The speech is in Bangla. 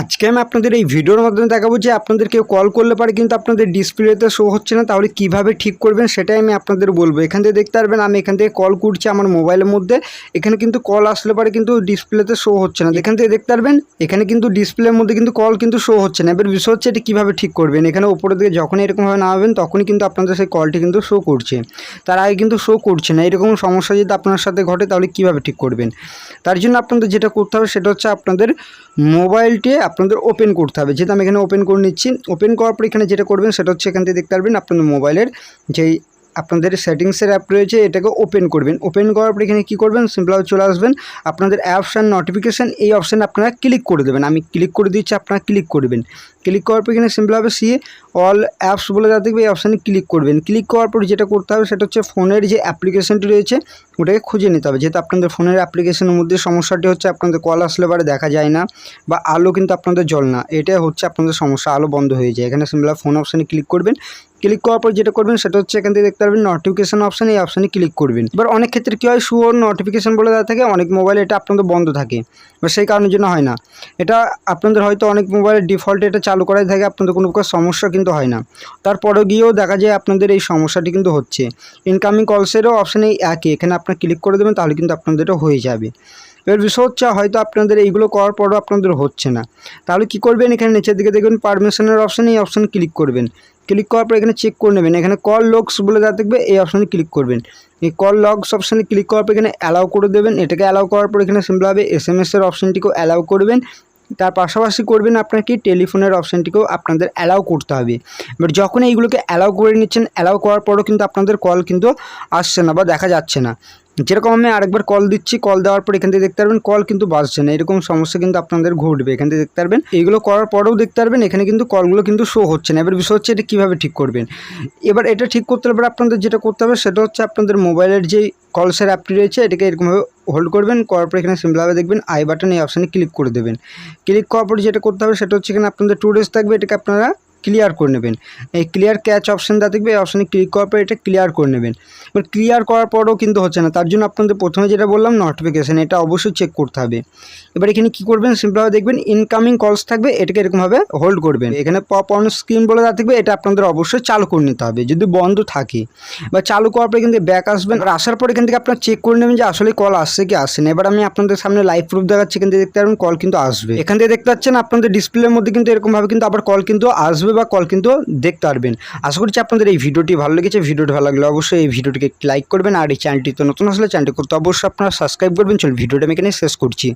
আজকে আমি আপনাদের এই ভিডিওর মাধ্যমে দেখাবো যে আপনাদের কেউ কল করলে পারে কিন্তু আপনাদের ডিসপ্লেতে শো হচ্ছে না, তাহলে কীভাবে ঠিক করবেন সেটাই আমি আপনাদের বলব। এখান থেকে দেখতে পারবেন, আমি এখান থেকে কল করছি আমার মোবাইলের মধ্যে, এখানে কিন্তু কল আসলে পারে কিন্তু ডিসপ্লেতে শো হচ্ছে না। এখান থেকে দেখতে পারবেন, এখানে কিন্তু ডিসপ্লের মধ্যে কিন্তু কল কিন্তু শো হচ্ছে না। এবার বিষয় হচ্ছে এটা কীভাবে ঠিক করবেন? এখানে উপরের দিকে যখনই এরকমভাবে নামাবেন তখনই কিন্তু আপনাদের সেই কলটি কিন্তু শো করছে। তার আগে কিন্তু শো করছে না। এরকম সমস্যা যদি আপনার সাথে ঘটে, তাহলে কীভাবে ঠিক করবেন? তার জন্য আপনাদের যেটা করতে হবে, সেটা হচ্ছে আপনাদের মোবাইলটি আপনাদের ওপেন করতে হবে। যেহেতু আমি এখানে ওপেন করে নিচ্ছি ওপেন করার পর এখানে যেটা করবেন সেটা হচ্ছে এখান থেকে দেখতে পারবেন আপনাদের মোবাইলের যেই আপনাদের সেটিংসের অ্যাপ রয়েছে, এটাকে ওপেন করবেন। ওপেন করার পর এখানে কী করবেন? সিম্পলভাবে চলে আসবেন। আপনাদের অ্যাপস অ্যান্ড নোটিফিকেশান এই অপশানে আপনারা ক্লিক করে দেবেন। আমি ক্লিক করে দিচ্ছি, আপনারা ক্লিক করবেন। ক্লিক করার পর এখানে সিম্পলভাবে সি অল অ্যাপস বলে যা দেখবে এই অপশানে ক্লিক করবেন। ক্লিক করার পর যেটা করতে হবে সেটা হচ্ছে ফোনের যে অ্যাপ্লিকেশনটি রয়েছে ওটাকে খুঁজে নিতে হবে। যেহেতু আপনাদের ফোনের অ্যাপ্লিকেশনের মধ্যে সমস্যাটি হচ্ছে আপনাদের কল আসলে পারে দেখা যায় না বা আলো কিন্তু আপনাদের জল না। এটাই হচ্ছে আপনাদের সমস্যা, আলো বন্ধ হয়ে যায়। এখানে সিম্পলভাবে ফোন অপশানে ক্লিক করবেন। ক্লিক করার পর যেটা করবেন সেটা হচ্ছে এখান থেকে দেখতে পারবেন নোটিফিকেশন অপশান এই অপশানে ক্লিক করবেন। এবার অনেক ক্ষেত্রে কী হয় শুয়োর নোটিফিকেশন বলে দেওয়া থাকে, অনেক মোবাইলে এটা আপনাদের বন্ধ থাকে। এবার সেই কারণের জন্য হয় না। এটা আপনাদের হয়তো অনেক মোবাইলের ডিফল্টে এটা চালু করাই থাকে, আপনাদের কোনো প্রকার সমস্যা কিন্তু হয় না। তারপরে গিয়েও দেখা যায় আপনাদের এই সমস্যাটি কিন্তু হচ্ছে। ইনকামিং কলসেরও অপশান একই। এখানে আপনার ক্লিক করে দেবেন, তাহলে কিন্তু আপনাদেরও হয়ে যাবে। এবার বিষয় হচ্ছে, হয়তো আপনাদের এইগুলো করার পরও আপনাদের হচ্ছে না। তাহলে কি করবেন? এখানে নিচের দিকে দেখবেন পারমিশনের অপশান এই অপশানে ক্লিক করবেন। ক্লিক করার পর এখানে চেক করে নেবেন। এখানে কল লগস বলে যা দেখবে এই অপশানে ক্লিক করবেন। এই কল লগস অপশানে ক্লিক করার পর এখানে অ্যালাউ করে দেবেন। এটাকে অ্যালাউ করার পর এখানে সিম্পলভাবে এস এম এসের অপশানটিকেও অ্যালাউ করবেন। তার পাশাপাশি করবেন আপনাকে টেলিফোনের অপশানটিকেও আপনাদের অ্যালাউ করতে হবে। এবার যখন এইগুলোকে অ্যালাউ করে নিচ্ছেন অ্যালাউ করার পরও কিন্তু আপনাদের কল কিন্তু আসছে না বা দেখা যাচ্ছে না। যেরকম আমি আরেকবার কল দিচ্ছি কল দেওয়ার পর এখান থেকে দেখতে পারবেন কল কিন্তু বাজছে না। এরকম সমস্যা কিন্তু আপনাদের ঘটবে। এখান থেকে দেখতে পারবেন এইগুলো করার পরেও দেখতে পারবেন, এখানে কিন্তু কলগুলো কিন্তু শো হচ্ছে না। এবার বিষয় হচ্ছে এটা কীভাবে ঠিক করবেন? এবার এটা ঠিক করতে হলে আপনাদের যেটা করতে হবে, সেটা হচ্ছে আপনাদের মোবাইলের যেই কলসের অ্যাপটি রয়েছে, এটাকে এরকমভাবে হোল্ড করবেন, করার পর এখানে সিম্পলভাবে দেখবেন আই বাটন এই অপশানে ক্লিক করে দেবেন। ক্লিক করার পর যেটা করতে হবে সেটা হচ্ছে এখানে আপনাদের টু ডেজ থাকবে, এটাকে আপনারা ক্লিয়ার করে নেবেন। এই ক্লিয়ার ক্যাচ অপশানটা দেখবে, এই অপশানে ক্লিক করার পর এটা ক্লিয়ার করে নেবেন। এবার ক্লিয়ার করার পরও কিন্তু হচ্ছে না, তার জন্য আপনাদের প্রথমে যেটা বললাম নোটিফিকেশান এটা অবশ্যই চেক করতে হবে। এবার এখানে কী করবেন সিম্পলভাবে দেখবেন ইনকামিং কলস থাকবে, এটাকে এরকমভাবে হোল্ড করবেন। এখানে পপ অন স্ক্রিন বলে দেওয়া থাকবে, এটা আপনাদের অবশ্যই চালু করে নিতে হবে, যদি বন্ধ থাকে। বা চালু করার পরে কিন্তু ব্যাক আসবেন, আর আসার পর এখান থেকে আপনার চেক করে নেবেন যে আসলে কল আসছে কি আসছে না। এবার আমি আপনাদের সামনে লাইভ প্রুফ দেখাচ্ছি, এখান থেকে দেখতে পারবেন কল কিন্তু আসবে। এখান থেকে দেখতে পাচ্ছেন, আপনাদের ডিসপ্লের মধ্যে কিন্তু এরকমভাবে কিন্তু আবার কল কিন্তু আসবে বা কল কিন্তু দেখতে পারবেন। আশা করছি আপনাদের এই ভিডিওটি ভালো লেগেছে। ভিডিওটি ভালো লাগলে অবশ্যই এই ভিডিওটিকে লাইক করবেন। আর এই চ্যানেলটি তো নতুন আসলে চ্যানেলটি করতে অবশ্যই আপনারা সাবস্ক্রাইব করবেন। চলুন, ভিডিওটা আমি এখানে শেষ করছি।